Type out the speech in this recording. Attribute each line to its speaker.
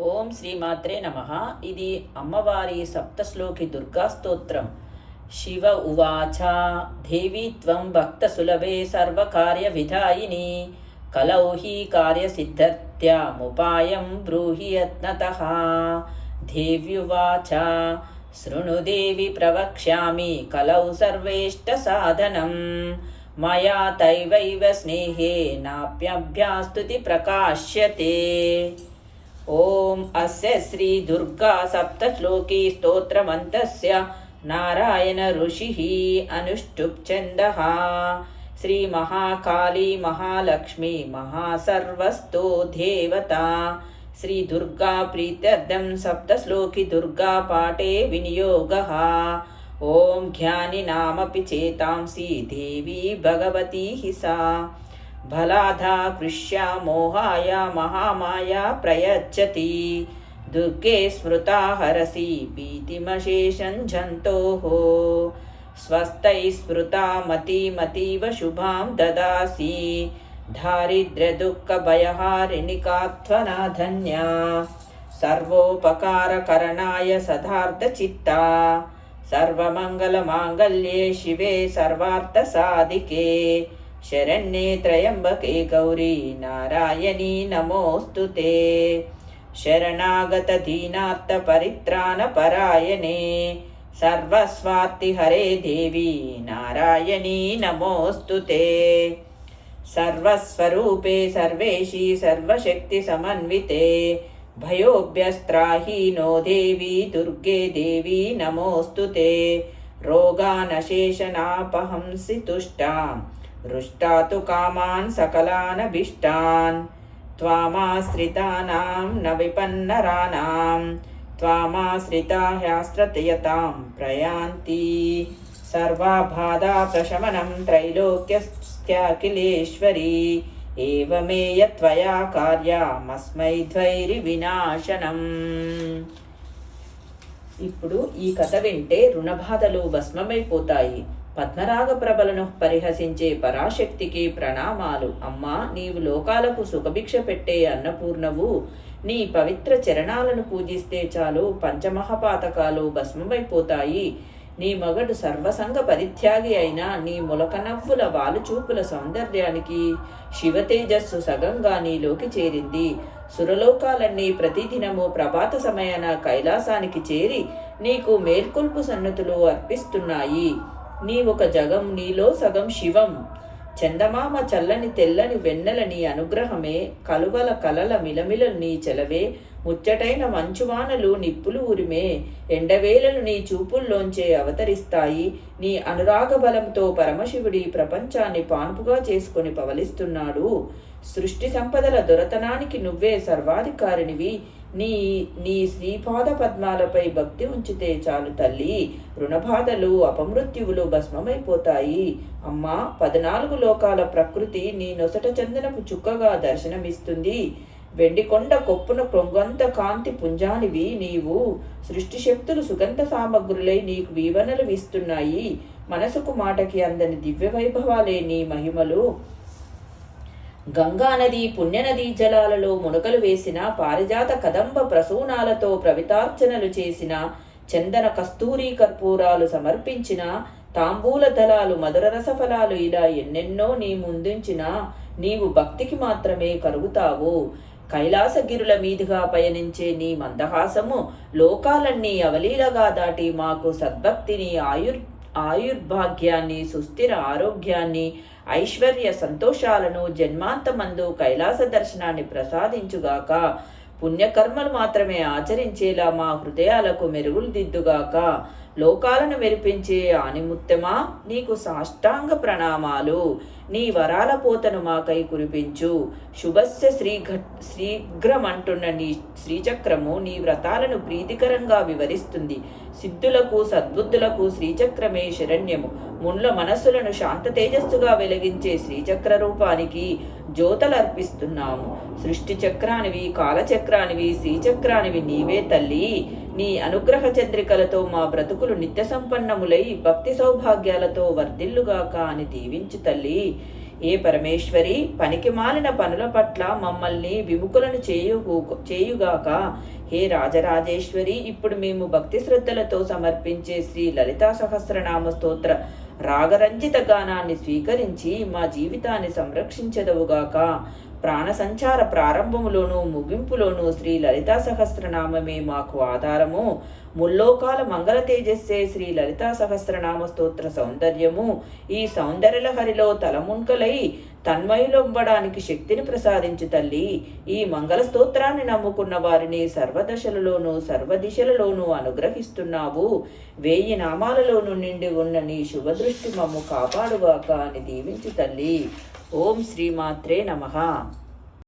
Speaker 1: ఓం శ్రీమాత్రే నమ. ఇది అమ్మవారి సప్తశ్లోకి దుర్గా స్తోత్రం. శివ ఉవాచ దేవీ త్వం భక్తసులభే సర్వకార్య విధాయిని కలౌ హి కార్యసిద్ధత్యాముపాయం బ్రూహి యత్నత. దేవ్యువాచ శృణు దేవి ప్రవక్ష్యామి కలౌ సర్వేష్ట సాధనం. మయా తైవైవ స్నేహే నాప్యభ్యాస్తుతి ప్రకాశ్యతే. ॐ अस्य श्रीदुर्गा सप्तश्लोकी स्तोत्रमन्तस्य नारायण ऋषिः अनुष्टुप् छन्दः श्रीमहाकाली महालक्ष्मी महासर्वस्तो देवता। श्रीदुर्गा प्रीत्यर्थं सप्तश्लोकी दुर्गा पाठे विनियोगः। ॐ ज्ञानिनामपि चेतांसि देवी भगवती हि सा బలాధా కృష్యా మోహాయ మహామాయ ప్రయచ్చతి. దుర్గే స్మృతా హరసి భీతిమశేషం జంతోః. స్వస్తై స్మృతా మతీమతీవ శుభాం దదాసి. దారిద్ర్యదుఃఖభయహారిణికాత్వనాధన్యా సర్వోపకారకరణాయ సదార్థచిత్తా. సర్వమంగళమాంగళ్యే శివే సర్వార్థసాధికే. शरण्ये त्र्यम्बके गौरी नारायणी नमोऽस्तु ते शरणागतदीनार्थपरित्राणपरायणे सर्वस्वार्तिहरे देवी नारायणी नमोऽस्तु ते सर्वस्वरूपे सर्वेशी सर्वशक्तिसमन्विते भयोभ्यस्त्राहीनो देवी दुर्गे देवी नमोऽस्तु ते रोगानशेषनापहंसि तुष्टाम् हृष्टा तु कामान् सकलानभीष्टान् त्वामाश्रितानां न विपन्नराणां त्वामाश्रिता ह्याश्रतयतां प्रयान्ति सर्वाबाधा प्रशमनं त्रैलोक्यस्त्याखिलेश्वरी एवमेय त्वया కార్యమస్మై ద్వైరి వినాశనం ఇప్పుడు ఈ కథ వింటే రుణబాధలు భస్మమైపోతాయి పద్మరాగ ప్రభలను పరిహసించే పరాశక్తికి ప్రణామాలు. అమ్మా నీవు లోకాలకు సుఖభిక్ష పెట్టే అన్నపూర్ణవు. నీ పవిత్ర చరణాలను పూజిస్తే చాలు పంచమహాపాతకాలు భస్మమైపోతాయి. నీ మగడు సర్వసంగ పరిత్యాగి అయిన నీ ములకనవ్వుల వాలుచూపుల సౌందర్యానికి శివతేజస్సు సగంగా నీలోకి చేరింది. సురలోకాలన్నీ ప్రతిదినము ప్రభాత సమయాన కైలాసానికి చేరి నీకు మేల్కొల్పు సన్నతులు అర్పిస్తున్నాయి. నీ ఒక జగం నీలో సగం శివం. చందమామ చల్లని తెల్లని వెన్నెల నీ అనుగ్రహమే కలువల కలల మిలమిల నీ చెలవే ముచ్చటైన మంచువానలు నిప్పులు ఉరిమే ఎండవేలలు నీ చూపుల్లోంచే అవతరిస్తాయి నీ అనురాగ బలంతో పరమశివుడి ప్రపంచాన్ని పాన్పుగా చేసుకొని పవలిస్తున్నాడు. సృష్టి సంపదల దొరతనానికి నువ్వే సర్వాధికారినివి. నీ నీ శ్రీపాద పద్మాలపై భక్తి ఉంచితే చాలు తల్లి. రుణబాధలు అపమృత్యువులు భస్మమైపోతాయి. అమ్మా పద్నాలుగు లోకాల ప్రకృతి నీ నొసట చందనపు చుక్కగా దర్శనమిస్తుంది. వెండికొండ కొప్పున కొంగంత కాంతి పుంజానివి నీవు. సృష్టి శక్తులు సుగంధ సామగ్రులై నీకు వీవనలు వీస్తున్నాయి. మనసుకు మాటకి అందని దివ్య వైభవాలే నీ మహిమలు. గంగానది పుణ్యనదీ జలాలలో మునకలు వేసిన పారిజాత కదంబ ప్రసూనాలతో ప్రవితార్చనలు చేసిన చందన కస్తూరి కర్పూరాలు సమర్పించిన తాంబూల దళాలు మధుర రసఫలాలు ఇలా ఎన్నెన్నో నీ ముందుంచిన నీవు భక్తికి మాత్రమే కరుగుతావు. కైలాసగిరుల మీదుగా పయనించే నీ మందహాసము లోకాలన్నీ అవలీలగా దాటి మాకు సద్భక్తిని ఆయుర్ ఆయుర్భాగ్యాన్ని సుస్థిర ఆరోగ్యాన్ని ఐశ్వర్య సంతోషాలను జన్మాంతమందు కైలాస దర్శనాన్ని ప్రసాదించుగాక. పుణ్యకర్మలు మాత్రమే ఆచరించేలా మా హృదయాలకు మెరుగులు దిద్దుగాక. లోకాలను మెరిపించే ఆనిముత్తమా నీకు సాష్టాంగ ప్రణామాలు. నీ వరాల పోతను మాకై కురిపించు. శుభస్య శ్రీఘట్ శీఘ్రమంటున్న నీ శ్రీచక్రము నీ వ్రతాలను ప్రీతికరంగా వివరిస్తుంది. సిద్ధులకు సద్బుద్ధులకు శ్రీచక్రమే శరణ్యము. మున్ల మనస్సులను శాంత తేజస్సుగా వెలిగించే శ్రీచక్ర రూపానికి జ్యోతలర్పిస్తున్నాము. సృష్టి చక్రానివి కాలచక్రానివి శ్రీచక్రానివి నీవే తల్లి. నీ అనుగ్రహ చంద్రికలతో మా బ్రతుకులు నిత్య సంపన్నములై భక్తి సౌభాగ్యాలతో వర్ధిల్లుగాక అని దీవించు తల్లి. ఏ పరమేశ్వరి పనికి మాలిన పనుల పట్ల మమ్మల్ని విముఖులను చేయుగు చేయుగాక. హే రాజరాజేశ్వరి ఇప్పుడు మేము భక్తి శ్రద్ధలతో సమర్పించే శ్రీ లలితా సహస్రనామ స్తోత్ర రాగరంజిత గానాన్ని స్వీకరించి మా జీవితాన్ని సంరక్షించదవుగాక. ప్రాణ సంచార ముగింపులోనూ శ్రీ లలితా సహస్రనామమే మాకు ఆధారము. ముల్లోకాల మంగళ తేజస్సే శ్రీ లలితా సహస్రనామ స్తోత్ర సౌందర్యము. ఈ సౌందర్యలహరిలో తలముంకలై తన్మయులొంబడానికి శక్తిని ప్రసాదించు తల్లి. ఈ మంగళ స్తోత్రాన్ని నమ్ముకున్న వారిని సర్వదశలలోనూ సర్వదిశలలోనూ అనుగ్రహిస్తున్నావు. వేయి నామాలలోనూ నిండి ఉన్న నీ శుభదృష్టి మమ్ము కాపాడుగాక అని దీవించు తల్లి. ఓం శ్రీమాత్రే నమ.